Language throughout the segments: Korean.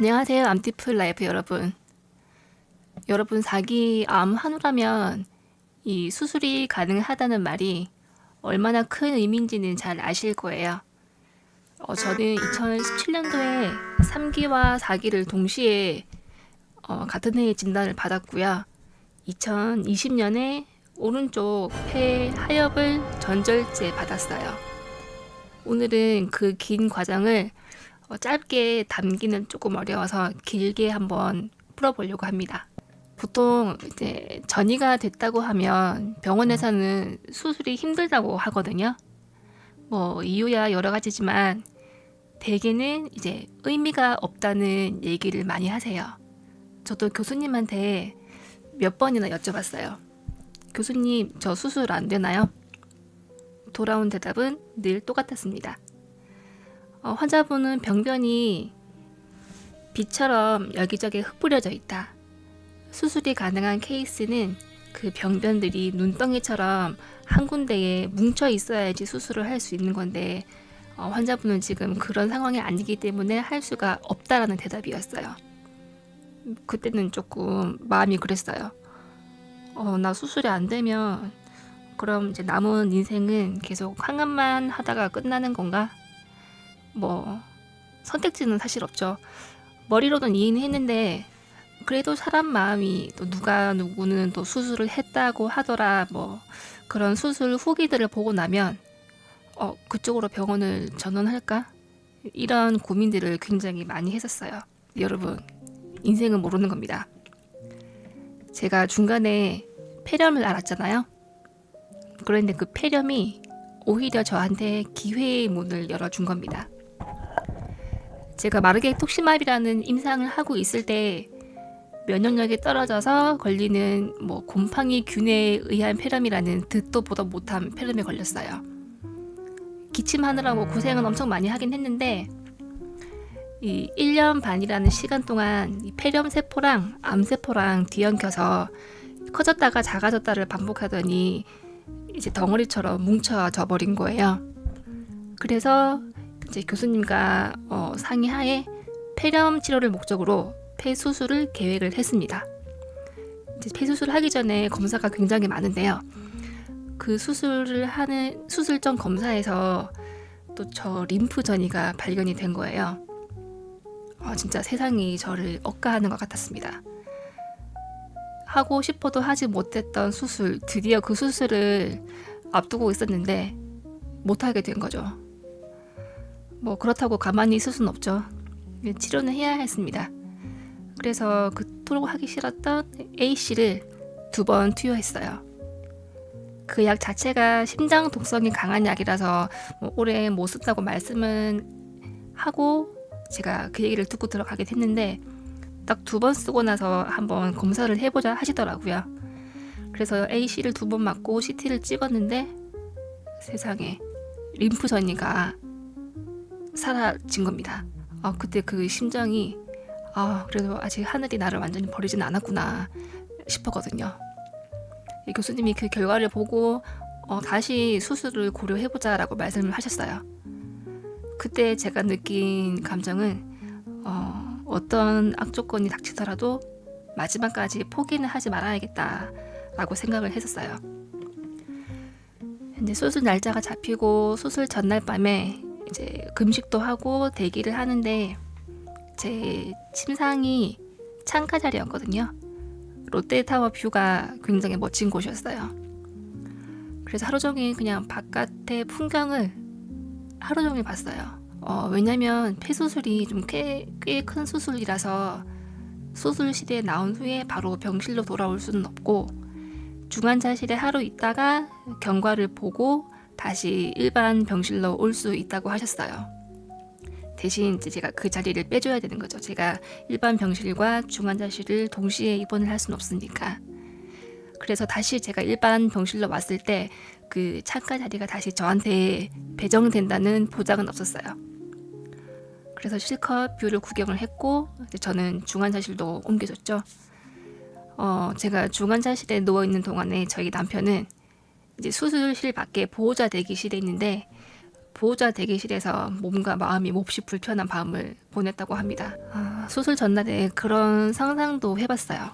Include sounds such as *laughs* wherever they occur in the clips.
안녕하세요. 암티플 라이프 여러분. 여러분 사기 암 한우라면 이 수술이 가능하다는 말이 얼마나 큰 의미인지는 잘 아실 거예요. 어, 저는 2017년도에 3기와 4기를 동시에 어, 같은 해에 진단을 받았고요. 2020년에 오른쪽 폐 하엽을 전절제 받았어요. 오늘은 그 긴 과정을 어, 짧게 담기는 조금 어려워서 길게 한번 풀어보려고 합니다. 보통 이제 전이가 됐다고 하면 병원에서는 수술이 힘들다고 하거든요. 뭐 이유야 여러 가지지만 대개는 이제 의미가 없다는 얘기를 많이 하세요. 저도 교수님한테 몇 번이나 여쭤봤어요. 교수님, 저 수술 안 되나요? 돌아온 대답은 늘 똑같았습니다. 어, 환자분은 병변이 비처럼 여기저기 흩뿌려져 있다. 수술이 가능한 케이스는 그 병변들이 눈덩이처럼 한 군데에 뭉쳐 있어야지 수술을 할 수 있는 건데 어, 환자분은 지금 그런 상황이 아니기 때문에 할 수가 없다라는 대답이었어요. 그때는 조금 마음이 그랬어요. 어, 나 수술이 안 되면 그럼 이제 남은 인생은 계속 항암만 하다가 끝나는 건가? 뭐 선택지는 사실 없죠. 머리로는 이해는 했는데 그래도 사람 마음이 또 누가 누구는 또 수술을 했다고 하더라 뭐 그런 수술 후기들을 보고 나면 어 그쪽으로 병원을 전원할까 이런 고민들을 굉장히 많이 했었어요. 여러분 인생은 모르는 겁니다. 제가 중간에 폐렴을 알았잖아요. 그런데 그 폐렴이 오히려 저한테 기회의 문을 열어준 겁니다. 제가 마르게 톡시마비라는 임상을 하고 있을 때 면역력이 떨어져서 걸리는 뭐 곰팡이 균에 의한 폐렴이라는 듣도 보도 못한 폐렴에 걸렸어요. 기침하느라고 고생은 엄청 많이 하긴 했는데 이 1년 반이라는 시간 동안 이 폐렴 세포랑 암 세포랑 뒤엉켜서 커졌다가 작아졌다를 반복하더니 이제 덩어리처럼 뭉쳐져 버린 거예요. 그래서 이제 교수님과 어, 상의하에 폐렴 치료를 목적으로 폐 수술을 계획을 했습니다. 이제 폐 수술을 하기 전에 검사가 굉장히 많은데요. 그 수술을 하는 수술 전 검사에서 또 저 림프 전이가 발견이 된 거예요. 어, 진짜 세상이 저를 억까하는 것 같았습니다. 하고 싶어도 하지 못했던 수술, 드디어 그 수술을 앞두고 있었는데 못하게 된 거죠. 뭐 그렇다고 가만히 있을 수는 없죠. 치료는 해야 했습니다. 그래서 그토록 하기 싫었던 A씨를 두 번 투여했어요. 그 약 자체가 심장 독성이 강한 약이라서 뭐 오래 못 쓴다고 말씀은 하고 제가 그 얘기를 듣고 들어가게 됐는데 딱 두 번 쓰고 나서 한번 검사를 해보자 하시더라고요. 그래서 A씨를 두 번 맞고 CT를 찍었는데 세상에 림프 전이가 사라진 겁니다. 아, 그때 그 심정이 아, 그래도 아직 하늘이 나를 완전히 버리진 않았구나 싶었거든요. 교수님이 그 결과를 보고 어, 다시 수술을 고려해보자라고 말씀을 하셨어요. 그때 제가 느낀 감정은 어, 어떤 악조건이 닥치더라도 마지막까지 포기는 하지 말아야겠다라고 생각을 했었어요. 이제 수술 날짜가 잡히고 수술 전날 밤에 이제 금식도 하고 대기를 하는데 제 침상이 창가 자리였거든요. 롯데타워 뷰가 굉장히 멋진 곳이었어요. 그래서 하루 종일 그냥 바깥의 풍경을 하루 종일 봤어요. 어, 왜냐면 폐수술이 좀 꽤 큰 수술이라서 수술실에 나온 후에 바로 병실로 돌아올 수는 없고 중환자실에 하루 있다가 경과를 보고 다시 일반 병실로 올 수 있다고 하셨어요. 대신 이제 제가 그 자리를 빼줘야 되는 거죠. 제가 일반 병실과 중환자실을 동시에 입원을 할 수는 없으니까. 그래서 다시 제가 일반 병실로 왔을 때 그 창가 자리가 다시 저한테 배정된다는 보장은 없었어요. 그래서 실컷 뷰를 구경을 했고 저는 중환자실도 옮겨졌죠. 어, 제가 중환자실에 누워 있는 동안에 저희 남편은 이제 수술실 밖에 보호자 대기실에 있는데 보호자 대기실에서 몸과 마음이 몹시 불편한 밤을 보냈다고 합니다. 아, 수술 전날에 그런 상상도 해봤어요.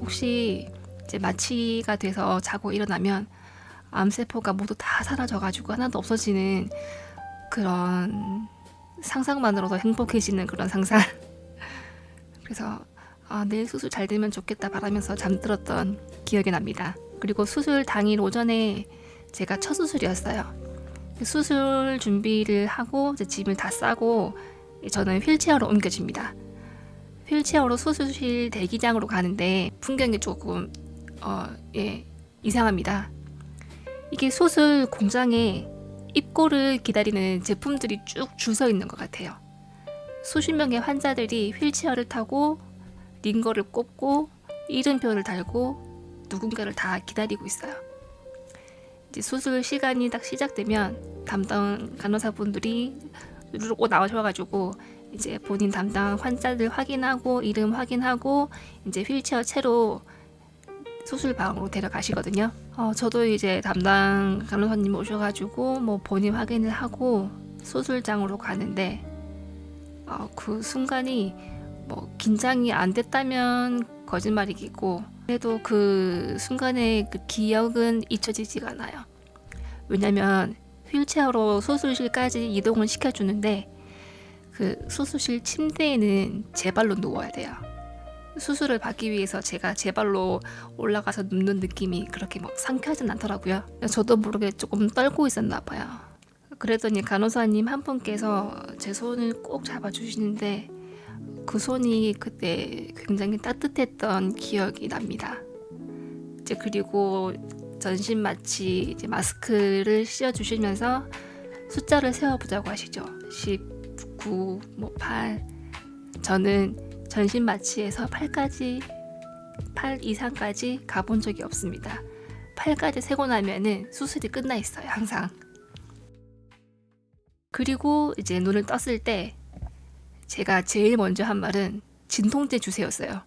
혹시 이제 마취가 돼서 자고 일어나면 암세포가 모두 다 사라져가지고 하나도 없어지는 그런 상상만으로도 행복해지는 그런 상상. *laughs* 그래서 아, 내일 수술 잘 되면 좋겠다 바라면서 잠들었던 기억이 납니다. 그리고 수술 당일 오전에 제가 첫 수술이었어요. 수술 준비를 하고 짐을 다 싸고 저는 휠체어로 옮겨집니다. 휠체어로 수술실 대기장으로 가는데 풍경이 조금 어, 예, 이상합니다. 이게 수술 공장에 입고를 기다리는 제품들이 쭉 줄 서 있는 것 같아요. 수십 명의 환자들이 휠체어를 타고 링거를 꼽고 이름표를 달고 누군가를 다 기다리고 있어요. 이제 수술 시간이 딱 시작되면 담당 간호사분들이 누르고 나오셔가지고 이제 본인 담당 환자들 확인하고 이름 확인하고 이제 휠체어 채로 수술 방으로 데려가시거든요. 어, 저도 이제 담당 간호사님 오셔가지고 뭐 본인 확인을 하고 수술장으로 가는데 어, 그 순간이 뭐 긴장이 안 됐다면 거짓말이겠고 그래도 그 순간의 그 기억은 잊혀지지가 않아요. 왜냐면 휠체어로 수술실까지 이동을 시켜주는데 그 수술실 침대에는 제 발로 누워야 돼요. 수술을 받기 위해서 제가 제 발로 올라가서 눕는 느낌이 그렇게 막 상쾌하진 않더라고요. 저도 모르게 조금 떨고 있었나 봐요. 그랬더니 간호사님 한 분께서 제 손을 꼭 잡아주시는데 그 손이 그때 굉장히 따뜻했던 기억이 납니다. 이제 그리고 전신 마취 이제 마스크를 씌워 주시면서 숫자를 세워 보자고 하시죠. 10, 9, 뭐 8. 저는 전신 마취에서 8까지 8 이상까지 가본 적이 없습니다. 8까지 세고 나면은 수술이 끝나 있어요, 항상. 그리고 이제 눈을 떴을 때 제가 제일 먼저 한 말은 진통제 주세요였어요.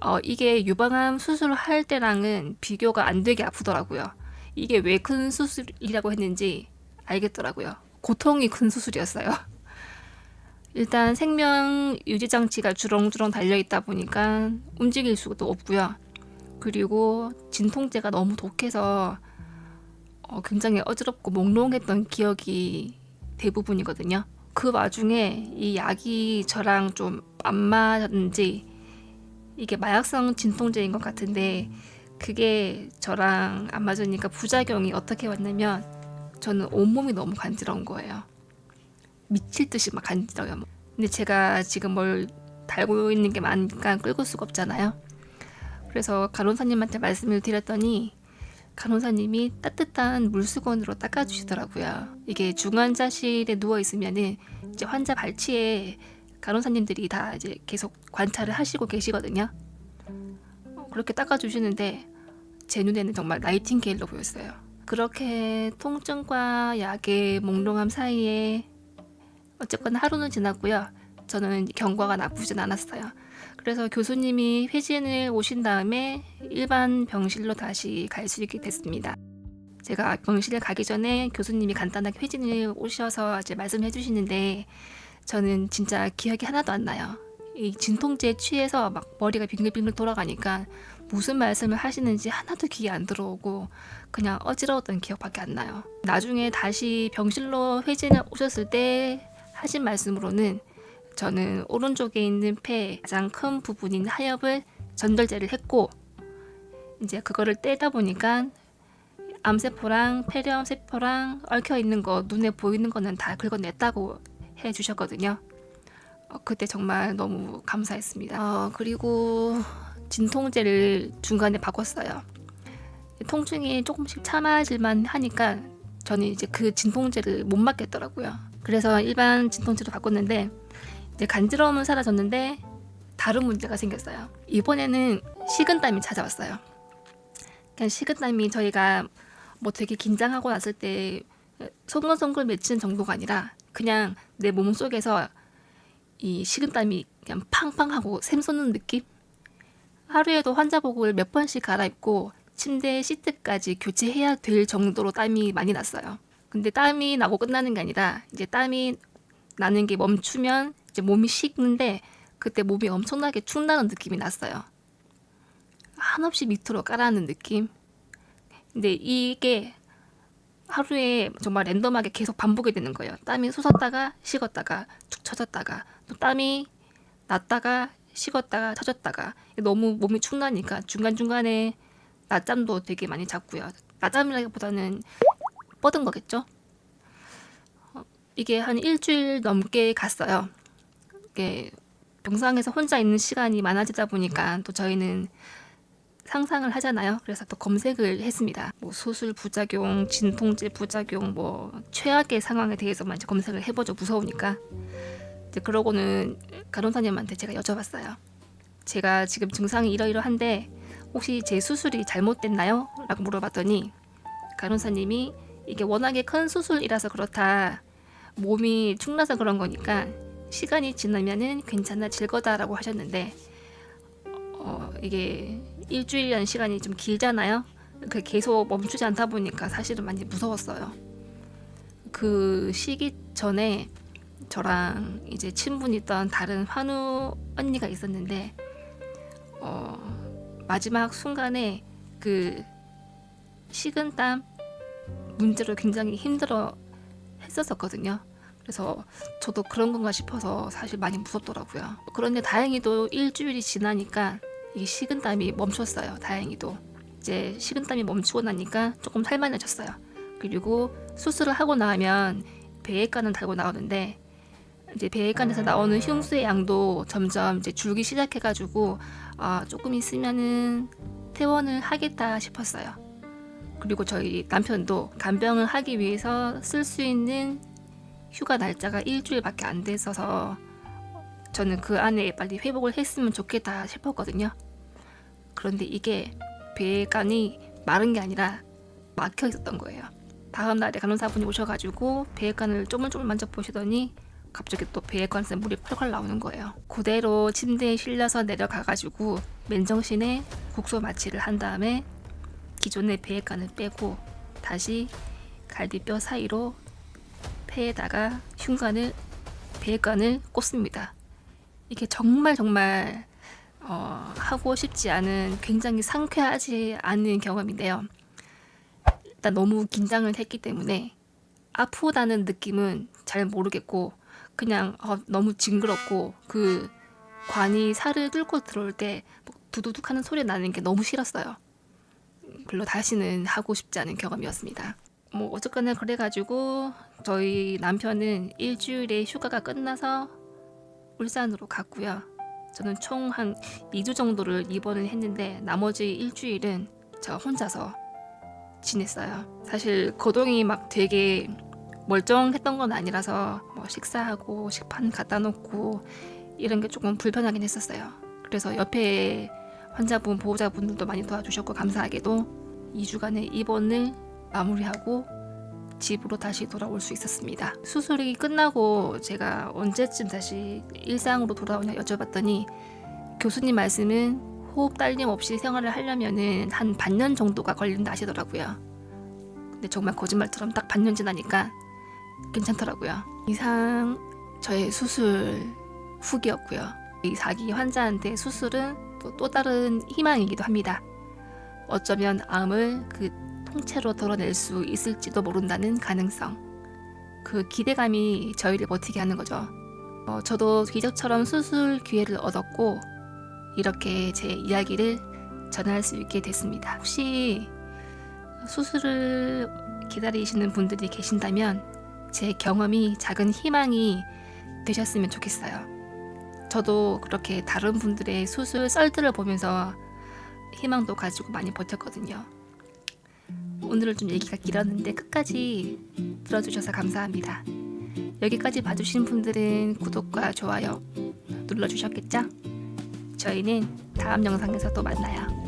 어, 이게 유방암 수술을 할 때랑은 비교가 안 되게 아프더라고요. 이게 왜 큰 수술이라고 했는지 알겠더라고요. 고통이 큰 수술이었어요. *laughs* 일단 생명 유지 장치가 주렁주렁 달려 있다 보니까 움직일 수도 없고요. 그리고 진통제가 너무 독해서 어, 굉장히 어지럽고 몽롱했던 기억이 대부분이거든요. 그 와중에 이 약이 저랑 좀 안 맞는지 이게 마약성 진통제인 것 같은데 그게 저랑 안 맞으니까 부작용이 어떻게 왔냐면 저는 온몸이 너무 간지러운 거예요. 미칠 듯이 막 간지러요. 근데 제가 지금 뭘 달고 있는 게 많으니까 끌고 수가 없잖아요. 그래서 간호사님한테 말씀을 드렸더니 간호사님이 따뜻한 물수건으로 닦아주시더라고요. 이게 중환자실에 누워 있으면은 이제 환자 발치에 간호사님들이 다 이제 계속 관찰을 하시고 계시거든요. 어, 그렇게 닦아주시는데 제 눈에는 정말 나이팅게일로 보였어요. 그렇게 통증과 약의 몽롱함 사이에 어쨌거나 하루는 지났고요. 저는 경과가 나쁘진 않았어요. 그래서 교수님이 회진을 오신 다음에 일반 병실로 다시 갈 수 있게 됐습니다. 제가 병실에 가기 전에 교수님이 간단하게 회진을 오셔서 이제 말씀해 주시는데 저는 진짜 기억이 하나도 안 나요. 이 진통제에 취해서 막 머리가 빙글빙글 돌아가니까 무슨 말씀을 하시는지 하나도 귀에 안 들어오고 그냥 어지러웠던 기억밖에 안 나요. 나중에 다시 병실로 회진을 오셨을 때 하신 말씀으로는 저는 오른쪽에 있는 폐 가장 큰 부분인 하엽을 전절제를 했고 이제 그거를 떼다 보니까 암세포랑 폐렴 세포랑 얽혀 있는 거 눈에 보이는 거는 다 긁어냈다고 해 주셨거든요. 어, 그때 정말 너무 감사했습니다. 어, 그리고 진통제를 중간에 바꿨어요. 통증이 조금씩 참아질만 하니까 저는 이제 그 진통제를 못 맞겠더라고요. 그래서 일반 진통제로 바꿨는데 이제 간지러움은 사라졌는데 다른 문제가 생겼어요. 이번에는 식은땀이 찾아왔어요. 그냥 식은땀이 저희가 뭐 되게 긴장하고 났을 때 송글송글 맺히는 정도가 아니라 그냥 내 몸 속에서 이 식은땀이 그냥 팡팡하고 샘솟는 느낌? 하루에도 환자복을 몇 번씩 갈아입고 침대 시트까지 교체해야 될 정도로 땀이 많이 났어요. 근데 땀이 나고 끝나는 게 아니라 이제 땀이 나는 게 멈추면 이제 몸이 식는데 그때 몸이 엄청나게 축나는 느낌이 났어요. 한없이 밑으로 깔아앉는 느낌. 근데 이게 하루에 정말 랜덤하게 계속 반복이 되는 거예요. 땀이 솟았다가 식었다가 축 처졌다가 또 땀이 났다가 식었다가 처졌다가 너무 몸이 축나니까 중간중간에 낮잠도 되게 많이 잤고요. 낮잠이라기보다는 뻗은 거겠죠. 어, 이게 한 일주일 넘게 갔어요. 이게 병상에서 혼자 있는 시간이 많아지다 보니까 또 저희는 상상을 하잖아요. 그래서 또 검색을 했습니다. 뭐 수술 부작용, 진통제 부작용, 뭐 최악의 상황에 대해서만 이제 검색을 해보죠. 무서우니까. 이제 그러고는 간호사님한테 제가 여쭤봤어요. 제가 지금 증상이 이러이러한데 혹시 제 수술이 잘못됐나요? 라고 물어봤더니 간호사님이 이게 워낙에 큰 수술이라서 그렇다. 몸이 축나서 그런 거니까 시간이 지나면은 괜찮아질 거다라고 하셨는데 어, 이게 일주일이라는 시간이 좀 길잖아요. 그 계속 멈추지 않다 보니까 사실은 많이 무서웠어요. 그 시기 전에 저랑 이제 친분이던 다른 환우 언니가 있었는데 어, 마지막 순간에 그 식은땀 문제로 굉장히 힘들어 했었었거든요. 그래서 저도 그런 건가 싶어서 사실 많이 무섭더라고요. 그런데 다행히도 일주일이 지나니까 이 식은땀이 멈췄어요. 다행히도 이제 식은땀이 멈추고 나니까 조금 살만해졌어요. 그리고 수술을 하고 나면 배액관을 달고 나오는데 이제 배액관에서 나오는 흉수의 양도 점점 이제 줄기 시작해가지고 아 조금 있으면은 퇴원을 하겠다 싶었어요. 그리고 저희 남편도 간병을 하기 위해서 쓸 수 있는 휴가 날짜가 일주일밖에 안 됐어서 저는 그 안에 빨리 회복을 했으면 좋겠다 싶었거든요. 그런데 이게 배관이 마른 게 아니라 막혀 있었던 거예요. 다음 날에 간호사분이 오셔가지고 배관을 쪼물쪼물 만져보시더니 갑자기 또 배관에서 물이 펄펄 나오는 거예요. 그대로 침대에 실려서 내려가가지고 맨정신에 국소 마취를 한 다음에 기존의 배관을 빼고 다시 갈비뼈 사이로 폐에다가 흉관을 배관을 꽂습니다. 이게 정말 정말 어, 하고 싶지 않은 굉장히 상쾌하지 않은 경험인데요. 일단 너무 긴장을 했기 때문에 아프다는 느낌은 잘 모르겠고 그냥 어, 너무 징그럽고 그 관이 살을 뚫고 들어올 때 두두둑 하는 소리 나는 게 너무 싫었어요. 별로 다시는 하고 싶지 않은 경험이었습니다. 뭐 어쨌거나 그래가지고 저희 남편은 일주일에 휴가가 끝나서 울산으로 갔고요. 저는 총 한 2주 정도를 입원을 했는데 나머지 일주일은 저 혼자서 지냈어요. 사실 거동이 막 되게 멀쩡했던 건 아니라서 뭐 식사하고 식판 갖다 놓고 이런 게 조금 불편하긴 했었어요. 그래서 옆에 환자분 보호자분들도 많이 도와주셨고 감사하게도 2주간의 입원을 마무리하고 집으로 다시 돌아올 수 있었습니다. 수술이 끝나고 제가 언제쯤 다시 일상으로 돌아오냐 여쭤봤더니 교수님 말씀은 호흡 딸림 없이 생활을 하려면은 한 반년 정도가 걸린다 하시더라고요. 근데 정말 거짓말처럼 딱 반년 지나니까 괜찮더라고요. 이상 저의 수술 후기였고요. 이 4기 환자한테 수술은 또, 또 다른 희망이기도 합니다. 어쩌면 암을 그 통째로 덜어낼 수 있을지도 모른다는 가능성. 그 기대감이 저희를 버티게 하는 거죠. 어, 저도 기적처럼 수술 기회를 얻었고 이렇게 제 이야기를 전할 수 있게 됐습니다. 혹시 수술을 기다리시는 분들이 계신다면 제 경험이 작은 희망이 되셨으면 좋겠어요. 저도 그렇게 다른 분들의 수술 썰들을 보면서 희망도 가지고 많이 버텼거든요. 오늘은 좀 얘기가 길었는데 끝까지 들어주셔서 감사합니다. 여기까지 봐주신 분들은 구독과 좋아요 눌러주셨겠죠? 저희는 다음 영상에서 또 만나요.